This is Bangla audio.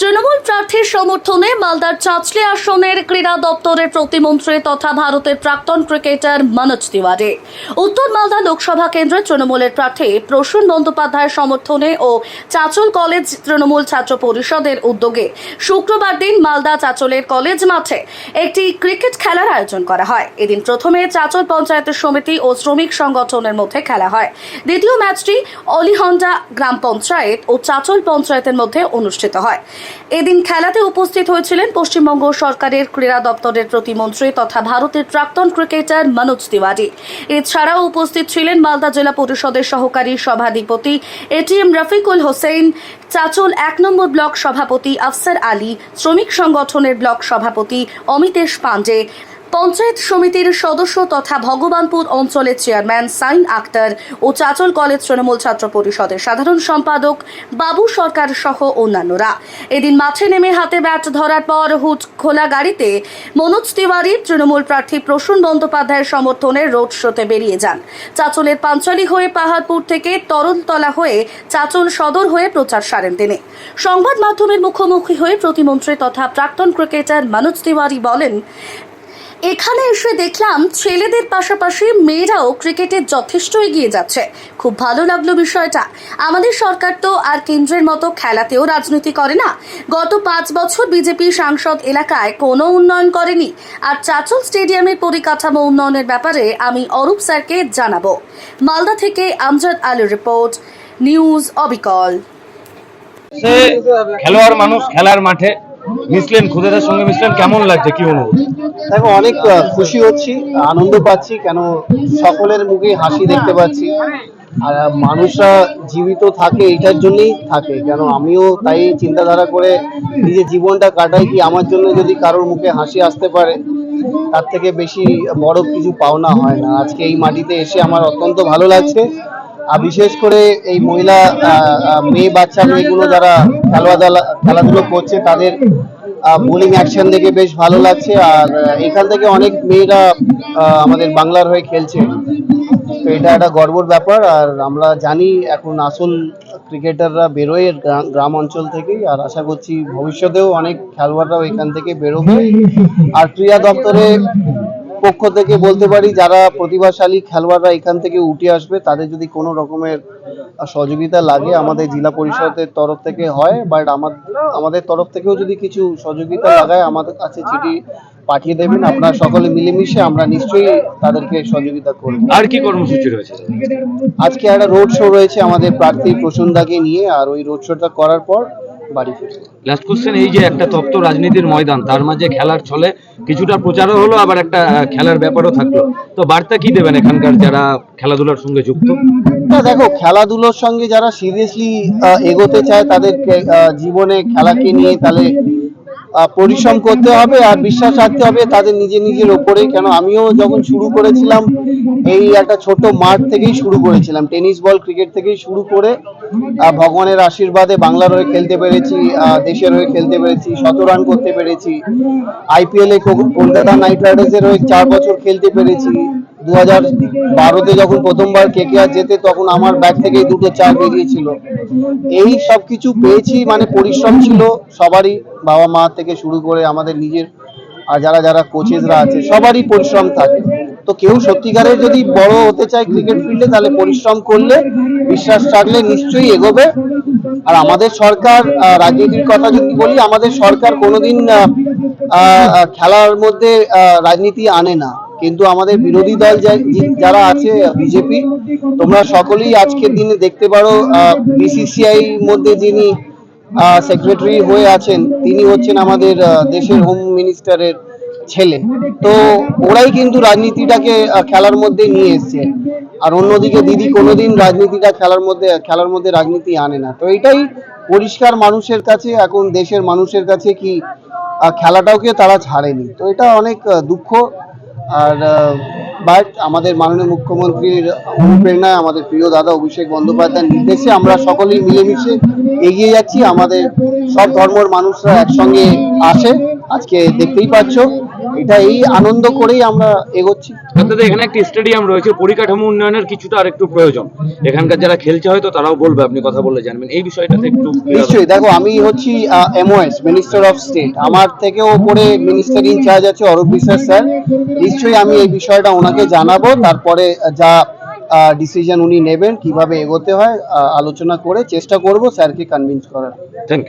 তৃণমূল প্রার্থীর সমর্থনে মালদার চাঁচলে আসনের ক্রীড়া দপ্তরের প্রতিমন্ত্রী তথা ভারতের প্রাক্তন ক্রিকেটার মনোজ তিওয়ারি। উত্তর মালদা লোকসভা কেন্দ্রের তৃণমূলের প্রার্থী প্রসূন বন্দ্যোপাধ্যায়ের সমর্থনে ও চাঁচল কলেজ তৃণমূল ছাত্র পরিষদের উদ্যোগে শুক্রবার দিন মালদা চাঁচলের কলেজ মাঠে একটি ক্রিকেট খেলার আয়োজন করা হয়। এদিন প্রথমে চাঁচল পঞ্চায়েত সমিতি ও শ্রমিক সংগঠনের মধ্যে খেলা হয়। দ্বিতীয় ম্যাচটি অলিহন্ডা গ্রাম পঞ্চায়েত ও চাঁচল পঞ্চায়েতের মধ্যে অনুষ্ঠিত হয়। এদিন খেলাতে উপস্থিত হয়েছিলেন পশ্চিমবঙ্গ সরকারের ক্রীড়া দপ্তরের প্রতিমন্ত্রী তথা ভারতের প্রাক্তন ক্রিকেটার মনোজ তিওয়ারি। এছাড়াও উপস্থিত ছিলেন মালদা জেলা পরিষদের সহকারী সভাধিপতি এটিএম রফিকুল হোসেন, চাচল এক নম্বর ব্লক সভাপতি আফসার আলী, শ্রমিক সংগঠনের ব্লক সভাপতি অমিতেশ পাণ্ডে পঞ্চায়েত সমিতির সদস্য তথা ভগবানপুর অঞ্চলের চেয়ারম্যান সাইন আক্তার ও চাচল কলেজ তৃণমূল ছাত্র পরিষদের সাধারণ সম্পাদক বাবু সরকার সহ অন্যান্যরা। এদিন মাঠে নেমে হাতে ব্যাট ধরার পর হুট খোলা গাড়িতে মনোজ তিওয়ারি, তৃণমূল প্রার্থী প্রসূন বন্দ্যোপাধ্যায়ের সমর্থনে রোড শোতে বেরিয়ে যান। চাচলের পাঞ্চালি হয়ে পাহাড়পুর থেকে তরলতলা হয়ে চাচল সদর হয়ে প্রচার সারেন তিনি। সংবাদ মাধ্যমের মুখোমুখি হয়ে প্রতিমন্ত্রী তথা প্রাক্তন ক্রিকেটার মনোজ তিওয়ারি বলেন এখানে এসে দেখলাম ছেলেদের পাশাপাশি মেয়েরাও ক্রিকেটে যথেষ্ট এগিয়ে যাচ্ছে। খুব ভালো লাগল বিষয়টা। আমাদের সরকার তো আর কেন্দ্রের মতো খেলাতেও রাজনীতি করে না। গত পাঁচ বছর বিজেপি সাংসদ এলাকায় কোনো উন্নয়ন করেনি। আর চাচল স্টেডিয়ামের পরিকাঠামো উন্নয়নের ব্যাপারে আমি অরূপ স্যারকে জানাব। মালদা থেকে আমজাদ আলীর রিপোর্ট, নিউজ অবিকল। খেলোয়াড় মানুষ খেলার মাঠে মিশলেন খুদেদের সঙ্গে মিশলেন কেমন লাগছে? কি অনুভূতি? দেখো, অনেক খুশি হচ্ছি, আনন্দ পাচ্ছি, কেন সকলের মুখে হাসি দেখতে পাচ্ছি। আর মানুষরা জীবিত থাকে, এটার জন্যই থাকে, কেন আমিও তাই চিন্তাধারা করে নিজের জীবনটা কাটাই কি আমার জন্য যদি কারোর মুখে হাসি আসতে পারে, তার থেকে বেশি বড় কিছু পাওনা হয় না। আজকে এই মাটিতে এসে আমার অত্যন্ত ভালো লাগছে। আর বিশেষ করে এই মহিলা মেয়ে, বাচ্চা, মেয়েগুলো যারা খেলাধুলা খেলাধুলো করছে, তাদের বোলিং অ্যাকশন দেখে বেশ ভালো লাগছে। আর এখান থেকে অনেক মেয়েরা আমাদের বাংলার হয়ে খেলছে। তো এটা একটা গর্বর ব্যাপার। আর আমরা জানি, এখন আসল ক্রিকেটাররা বেরোয় গ্রা- গ্রাম অঞ্চল থেকেই। আর আশা করছি ভবিষ্যতেও অনেক খেলোয়াড়রাও এখান থেকে বেরোবে। আর ক্রীড়া দপ্তরে পক্ষ থেকে বলতে পারি যারা প্রতিভাশালী খেলোয়াড়রা এখান থেকে উঠে আসবে তাদের যদি কোনো রকমের সহযোগিতা লাগে আমাদের জেলা পরিষদের তরফ থেকে হয় বাট আমাদের আমাদের তরফ থেকেও যদি কিছু সহযোগিতা লাগায় আমাদের কাছে চিঠি পাঠিয়ে দেবেন আপনারা সকলে মিলেমিশে আমরা নিশ্চয়ই তাদেরকে সহযোগিতা করব। আর কি কর্মসূচি রয়েছে? আজকে একটা রোড শো রয়েছে আমাদের প্রার্থী প্রসন্দাকে নিয়ে আর ওই রোড শোটা করার পর বাড়ি ফিরবো লাস্ট কোশ্চেন এই যে একটা তপ্ত রাজনীতির ময়দান তার মাঝে খেলার ছলে কিছুটা প্রচারও হলো আবার একটা খেলার ব্যাপারও থাকল। তো বার্তা কি দেবেন এখানকার যারা খেলাধুলার সঙ্গে যুক্ত? না দেখো খেলাধুলোর সঙ্গে যারা সিরিয়াসলি এগোতে চায় তাদেরকে আহ, জীবনে খেলাকে নিয়ে তাহলে পরিশ্রম করতে হবে আর বিশ্বাস রাখতে হবে তাদের নিজের নিজের ওপরে কেন আমিও যখন শুরু করেছিলাম এই একটা ছোট মাঠ থেকেই শুরু করেছিলাম। টেনিস বল, ক্রিকেট থেকেই শুরু করে ভগবানের আশীর্বাদে বাংলার হয়ে খেলতে পেরেছি দেশের হয়ে খেলতে পেরেছি, শত রান করতে পেরেছি। আইপিএল কলকাতা নাইট রাইডার্সের হয়ে চার বছর খেলতে পেরেছি। দু হাজার বারোতে যখন প্রথমবার কেকেআর যেতে তখন আমার ব্যাগ থেকেই দুটো চার বেরিয়েছিল। এই সব কিছু পেয়েছি মানে পরিশ্রম ছিল সবারই বাবা মা থেকে শুরু করে আমাদের নিজের, আর যারা যারা কোচেসরা আছে, সবারই পরিশ্রম থাকে। তো কেউ সত্যিকারের যদি বড় হতে চায় ক্রিকেট ফিল্ডে তাহলে পরিশ্রম করলে বিশ্বাস রাখলে নিশ্চয়ই এগোবে। আর আমাদের সরকার রাজনীতির কথা যদি বলি আমাদের সরকার কোনোদিন খেলার মধ্যে রাজনীতি আনে না। কিন্তু আমাদের বিরোধী দল যারা আছে বিজেপি তোমরা সকলেই আজকের দিনে দেখতে পারো বিসিসিআই মধ্যে যিনি সেক্রেটারি হয়ে আছেন তিনি হচ্ছেন আমাদের দেশের হোম মিনিস্টারের ছেলে। তো ওরাই কিন্তু রাজনীতিটাকে খেলার মধ্যে নিয়ে এসছে। আর অন্যদিকে দিদি কোনোদিন রাজনীতিটা খেলার মধ্যে খেলার মধ্যে রাজনীতি আনে না। তো এটাই পরিষ্কার মানুষের কাছে এখন দেশের মানুষের কাছে কি আহ, খেলাটাকে তারা ছাড়েনি। তো এটা অনেক দুঃখ। আর বাট আমাদের মাননীয় মুখ্যমন্ত্রীর অনুপ্রেরণায় আমাদের প্রিয় দাদা অভিষেক বন্দ্যোপাধ্যায়ের নির্দেশে আমরা সকলেই মিলেমিশে এগিয়ে যাচ্ছি। আমাদের সব ধর্মের মানুষরা একসঙ্গে আসে। আজকে দেখতেই পাচ্ছ। এটা এই আনন্দ করেই আমরা এগোচ্ছি। অর্থাৎ এখানে একটি স্টেডিয়াম রয়েছে পরিকাঠামো উন্নয়নের কিছুটা আরেকটু প্রয়োজন। এখানকার যারা খেলছে হয়তো তারাও বলবে আপনি কথা বলে জানবেন। এই বিষয়টাতে একটু নিশ্চয়ই দেখো আমি হচ্ছি এমওএস মিনিস্টার অফ স্টেট আমার থেকেও উপরে মিনিস্টার ইনচার্জ আছে অরূপ বিশ্বাস স্যার। নিশ্চয়ই আমি এই বিষয়টা ওনাকে জানাব তারপরে যা ডিসিশন উনি নেবেন কীভাবে এগোতে হয় আলোচনা করে চেষ্টা করব স্যারকে কনভিন্স করার। Thank you